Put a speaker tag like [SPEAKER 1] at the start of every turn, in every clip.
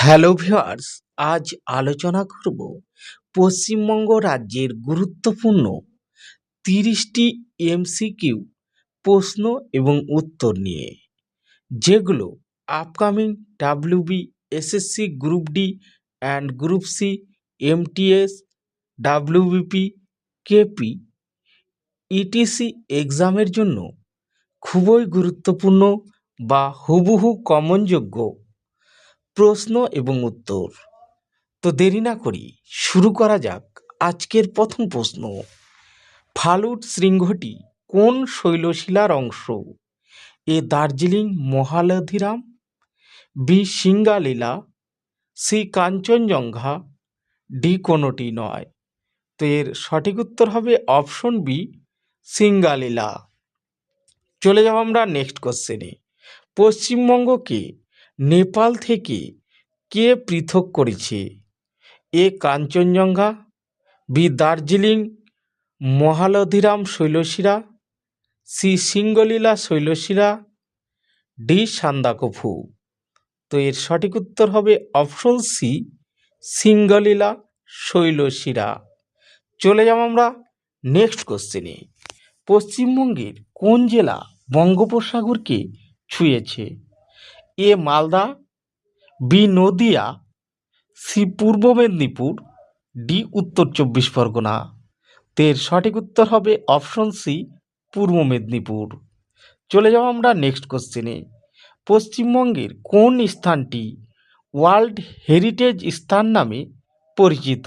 [SPEAKER 1] Hello viewers, আজ আলোচনা করব পশ্চিমবঙ্গ রাজ্যের গুরুত্বপূর্ণ তিরিশটি এমসিকিউ প্রশ্ন এবং উত্তর নিয়ে, যেগুলো upcoming WB SSC group D and group C MTS WBP KP ETC এক্সামের জন্য খুবই গুরুত্বপূর্ণ বা হুবহু কমনযোগ্য প্রশ্ন এবং উত্তর। তো দেরি না করি, শুরু করা যাক আজকের প্রথম প্রশ্ন। ফালুট শৃঙ্গটি কোন শৈলশিলার অংশ? A Darjeeling Mahaldiram, B Singalila, C Kanchenjunga, D কোনোটি নয়। তো এর সঠিক উত্তর হবে অপশন বি, সিঙ্গালীলা। চলে যাব আমরা নেক্সট কোশ্চেনে। পশ্চিমবঙ্গকে নেপাল থেকে কে পৃথক করেছে? এ কাঞ্চনজঙ্ঘা, বি দার্জিলিং, মহালধিরাম শৈলশিরা, সি সিঙ্গলীলা শৈলশিরা, ডি সান্দাকফু। তো এর সঠিক উত্তর হবে অপশন সি, সিঙ্গলীলা শৈলশিরা। চলে যাব আমরা নেক্সট কোশ্চেনে। পশ্চিমবঙ্গের কোন জেলা বঙ্গোপসাগরকে ছুঁয়েছে? A Malda, B Nadia, C Purba Medinipur, D উত্তর চব্বিশ পরগনা। তের সঠিক উত্তর হবে অপশন সি, পূর্ব মেদিনীপুর। চলে যাব আমরা নেক্সট কোশ্চেনে পশ্চিমবঙ্গের কোন স্থানটি ওয়ার্ল্ড হেরিটেজ স্থান নামে পরিচিত?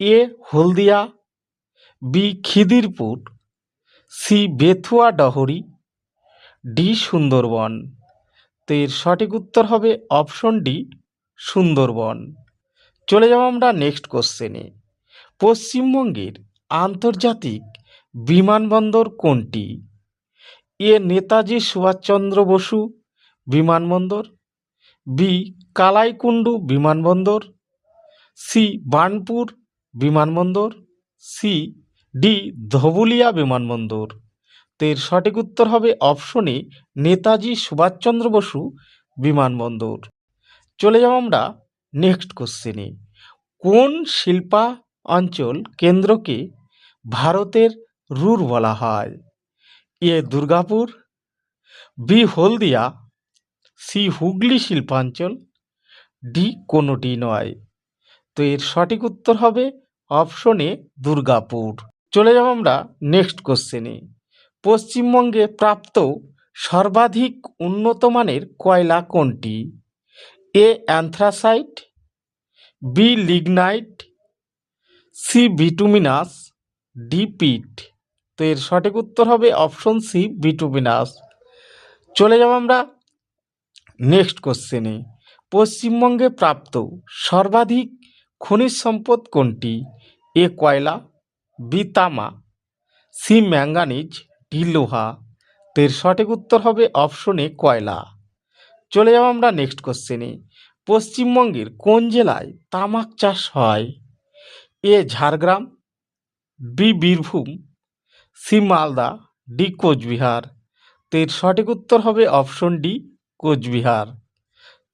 [SPEAKER 1] A Haldia, B Khidirpur, C Bethuadahari, D Sundarban. তো এর সঠিক উত্তর হবে অপশন ডি, সুন্দরবন। চলে যাব আমরা নেক্সট কোশ্চেনে পশ্চিমবঙ্গের আন্তর্জাতিক বিমানবন্দর কোনটি? এ নেতাজি সুভাষচন্দ্র বসু বিমানবন্দর, বি কালাইকুণ্ডু বিমানবন্দর, সি বার্নপুর বিমানবন্দর, সি ডি ধবুলিয়া বিমানবন্দর। এর সঠিক উত্তর হবে অপশনে নেতাজি সুভাষচন্দ্র বসু, বিমানবন্দর। চলে যাব আমরা নেক্সট কোশ্চেনে কোন শিল্পা অঞ্চল কেন্দ্রকে ভারতের রুর বলা হয়? A Durgapur, B Haldia, C Hooghly শিল্পাঞ্চল, ডি কোনোটি নয়। তো এর সঠিক উত্তর হবে অপশনে দুর্গাপুর। চলে যাব আমরা নেক্সট কোশ্চেনে পশ্চিমবঙ্গে প্রাপ্ত সর্বাধিক উন্নত মানের কয়লা কোনটি? A anthracite, B lignite, C bituminous D peat. তো এর সঠিক উত্তর হবে অপশন সি বিটুমিনাস চলে যাব আমরা নেক্সট কোশ্চেনে। পশ্চিমবঙ্গে প্রাপ্ত সর্বাধিক খনিজ সম্পদ কোনটি? এ কয়লা, বি তামা, সি ম্যাঙ্গানিজ ডি লোহা। তো এর সঠিক উত্তর হবে অপশনে কয়লা। চলে যাব আমরা নেক্সট কোশ্চেনে পশ্চিমবঙ্গের কোন জেলায় তামাক চাষ হয়? A Jhargram, B Birbhum, C Malda, D Cooch Behar. তো এর সঠিক উত্তর হবে অপশন ডি কোচবিহার।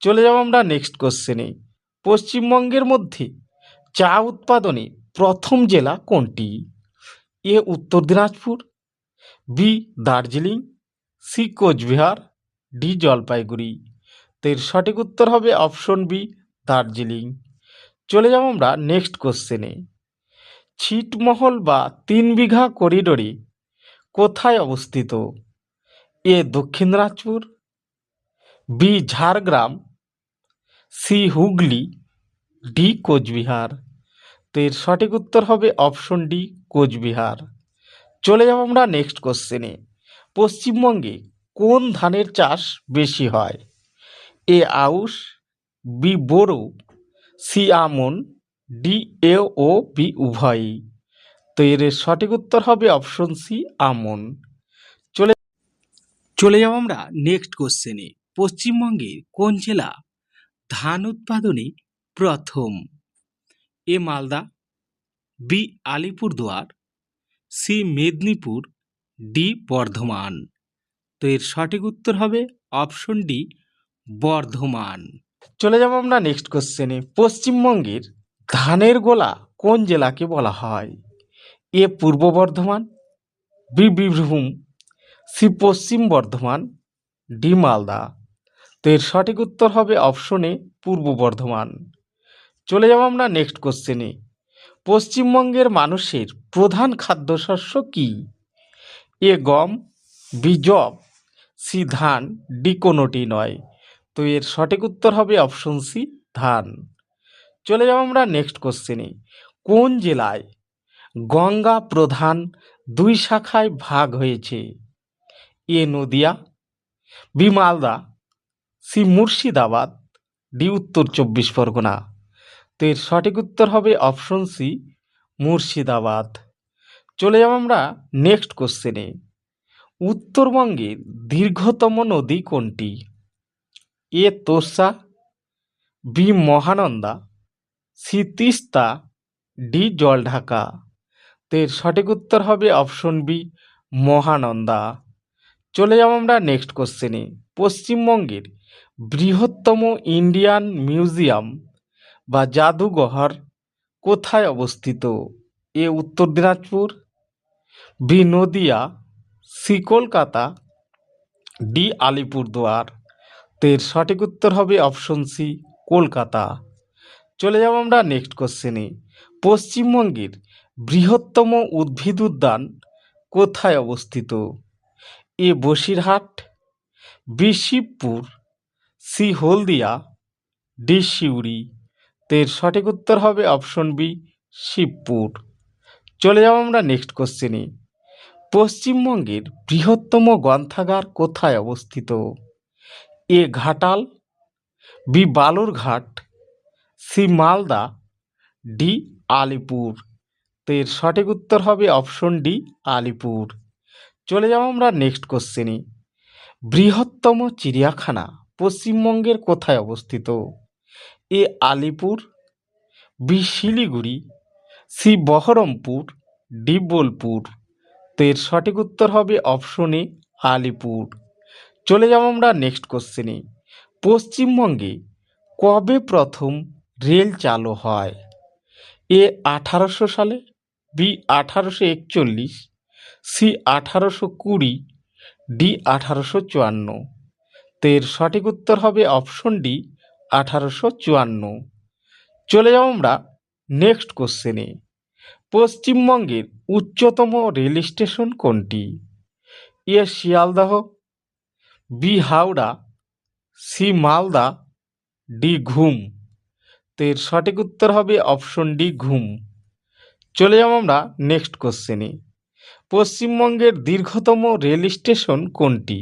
[SPEAKER 1] চলে যাব আমরা নেক্সট কোশ্চেনে পশ্চিমবঙ্গের মধ্যে চা উৎপাদনে প্রথম জেলা কোনটি? A Uttar Dinajpur B, Darjeeling, C, Cooch Behar, D, Jalpaiguri. তো এর সঠিক উত্তর হবে অপশন বি, দার্জিলিং। চলে যাব আমরা নেক্সট কোশ্চেনে। ছিটমহল বা তিন বিঘা করিডোরে কোথায় অবস্থিত? A, Dakshin Dinajpur, B, Jhargram, C, Hooghly, D, Cooch Behar. তো এর সঠিক উত্তর হবে অপশন ডি, কোচবিহার। চলে যাব আমরা নেক্সট কোশ্চেনে পশ্চিমবঙ্গে কোন ধানের চাষ বেশি হয়? এ আউশ, বি বোরো, সি আমন, ডি এ ও, বি উভয়ই। তো এর সঠিক উত্তর হবে অপশন সি আমন। চলে চলে যাব আমরা নেক্সট কোশ্চেনে পশ্চিমবঙ্গের কোন জেলা ধান উৎপাদনে প্রথম? A Malda, B Alipurduar C Medinipur D Bardhaman. তো এর সঠিক উত্তর হবে অপশন ডি বর্ধমান। চলে যাব আমরা নেক্সট কোশ্চেনে পশ্চিমবঙ্গের ধানের গোলা কোন জেলাকে বলা হয়? এ পূর্ব বর্ধমান, বি বীরভূম, সি পশ্চিম বর্ধমান, ডি মালদা। তো এর সঠিক উত্তর হবে অপশনে পূর্ব বর্ধমান। চলে যাব আমরা নেক্সট কোশ্চেনে পশ্চিমবঙ্গের মানুষের প্রধান খাদ্যশস্য কি? এ গম, বি জব সি ধান, ডি কোনোটি নয়। তো এর সঠিক উত্তর হবে অপশন সি, ধান। চলে যাব আমরা নেক্সট কোশ্চেনে কোন জেলায় গঙ্গা প্রধান দুই শাখায় ভাগ হয়েছে? A Nadia, B Malda, C Murshidabad, D Uttar Chabbish Pargana. তো এর সঠিক উত্তর হবে অপশন সি মুর্শিদাবাদ। চলে যাব আমরা নেক্সট কোশ্চেনে উত্তরবঙ্গের দীর্ঘতম নদী কোনটি? A Torsa, B Mahananda, C Teesta, D Jaldhaka. তো এর সঠিক উত্তর হবে অপশন বি মহানন্দা। চলে যাব আমরা নেক্সট কোশ্চেনে পশ্চিমবঙ্গের বৃহত্তম ইন্ডিয়ান মিউজিয়াম বা জাদুঘর কোথায় অবস্থিত? A Uttar Dinajpur, B Nadia, C Kolkata, D Alipurduar. তো এর সঠিক উত্তর হবে অপশন সি, কলকাতা। চলে যাব আমরা নেক্সট কোশ্চেনে পশ্চিমবঙ্গের বৃহত্তম উদ্ভিদ উদ্যান কোথায় অবস্থিত? A Basirhat, B Shibpur, C Haldia, D Suri তো এর সঠিক উত্তর হবে অপশন বি শিবপুর। চলে যাব আমরা নেক্সট কোশ্চেনে পশ্চিমবঙ্গের বৃহত্তম গ্রন্থাগার কোথায় অবস্থিত? A, Ghatal, B, Balurghat, C, Malda, D, Alipur. তো এর সঠিক উত্তর হবে অপশন ডি আলিপুর। চলে যাব আমরা নেক্সট কোশ্চেনে বৃহত্তম চিড়িয়াখানা পশ্চিমবঙ্গের কোথায় অবস্থিত? A Alipur, B Siliguri, C Baharampur, D Bolpur. তো এর সঠিক উত্তর হবে অপশনে আলিপুর। চলে যাব আমরা নেক্সট কোশ্চেনে পশ্চিমবঙ্গে কবে প্রথম রেল চালু হয়? এ আঠারোশো সালে, বি আঠারোশো একচল্লিশ, সি আঠারোশো কুড়ি, ডি আঠারোশো চুয়ান্ন। তো এর সঠিক উত্তর হবে অপশন ডি আঠারোশো চুয়ান্ন। চলে যাব আমরা নেক্সট কোশ্চেনে পশ্চিমবঙ্গের উচ্চতম রেল স্টেশন কোনটি? A Sealdah, B Howrah, C Malda, D Ghum. তো এর সঠিক উত্তর হবে অপশন ডি ঘুম। চলে যাব আমরা নেক্সট কোশ্চেনে পশ্চিমবঙ্গের দীর্ঘতম রেল স্টেশন কোনটি?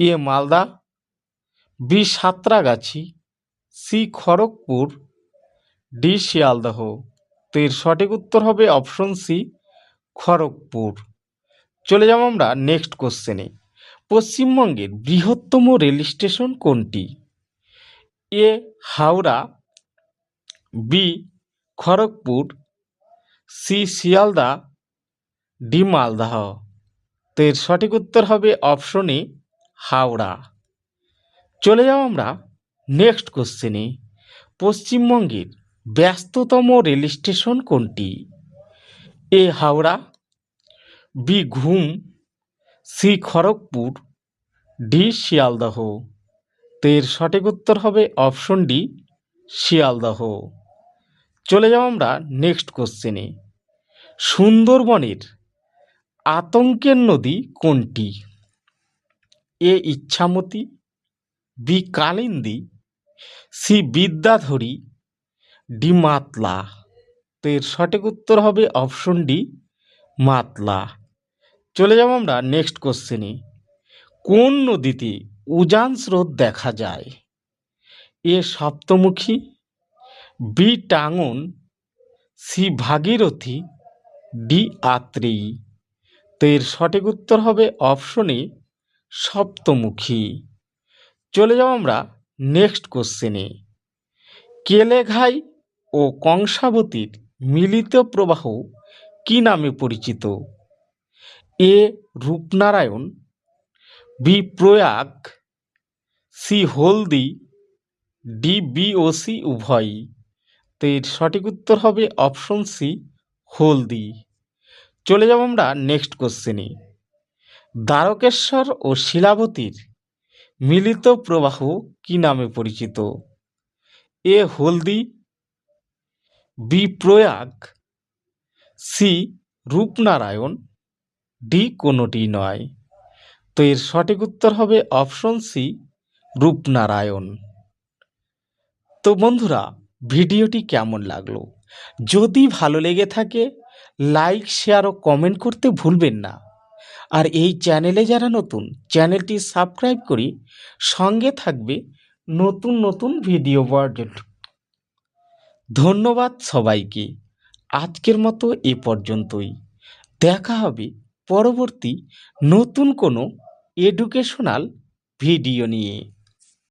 [SPEAKER 1] A Malda B Santragachi C Kharagpur, D Sealdah. তো এর সঠিক উত্তর হবে অপশন সি খড়গপুর। চলে যাব আমরা নেক্সট কোশ্চেনে পশ্চিমবঙ্গের বৃহত্তম রেল স্টেশন কোনটি? A, Howrah, B, Kharagpur, C, Sealdah, D, Maldah. তো এর সঠিক উত্তর হবে অপশনে হাওড়া। চলে যাও আমরা নেক্সট কোশ্চেনে পশ্চিমবঙ্গের ব্যস্ততম রেল স্টেশন কোনটি? A Howrah, B Ghum, C Kharagpur, D Sealdah. তো এর সঠিক উত্তর হবে অপশন ডি, শিয়ালদহ। চলে যাব আমরা নেক্সট কোশ্চেনে সুন্দরবনের আতঙ্কের নদী কোনটি? A Ichamati B Kalindi, C Bidyadhari, D Matla. তো এর সঠিক উত্তর হবে অপশন ডি মাতলা। চলে যাব আমরা নেক্সট কোশ্চেনে। কোন নদীতে উজান স্রোত দেখা যায়? A Saptamukhi, B Tangon, C Bhagirathi, D Atreyee. তো এর সঠিক উত্তর হবে অপশনে সপ্তমুখী। চলে যাব আমরা নেক্সট কোশ্চেনে কেলেঘাই ও কংসাবতীর মিলিত প্রবাহ কি নামে পরিচিত? A Rupnarayan, B Prayag, C Haldi, D B O C উভয়ই। তো এর সঠিক উত্তর হবে অপশন সি হলদি। চলে যাব আমরা নেক্সট কোশ্চেনে দ্বারকেশ্বর ও শিলাবতীর মিলিত প্রবাহ কি নামে পরিচিত? A Haldi, B Prayag, C Rupnarayan, D কোনোটি নয়। তো এর সঠিক উত্তর হবে অপশন সি, রূপনারায়ণ। তো বন্ধুরা, ভিডিওটি কেমন লাগল? যদি ভালো লেগে থাকে, লাইক, শেয়ার ও কমেন্ট করতে ভুলবেন না। আর এই চ্যানেলে যারা নতুন, চ্যানেলটি সাবস্ক্রাইব করি, সঙ্গে থাকবে নতুন নতুন ভিডিও পাওয়ার ধন্যবাদ সবাইকে। আজকের মতো এ পর্যন্তই। দেখা হবে পরবর্তী নতুন কোনো এডুকেশনাল ভিডিও নিয়ে।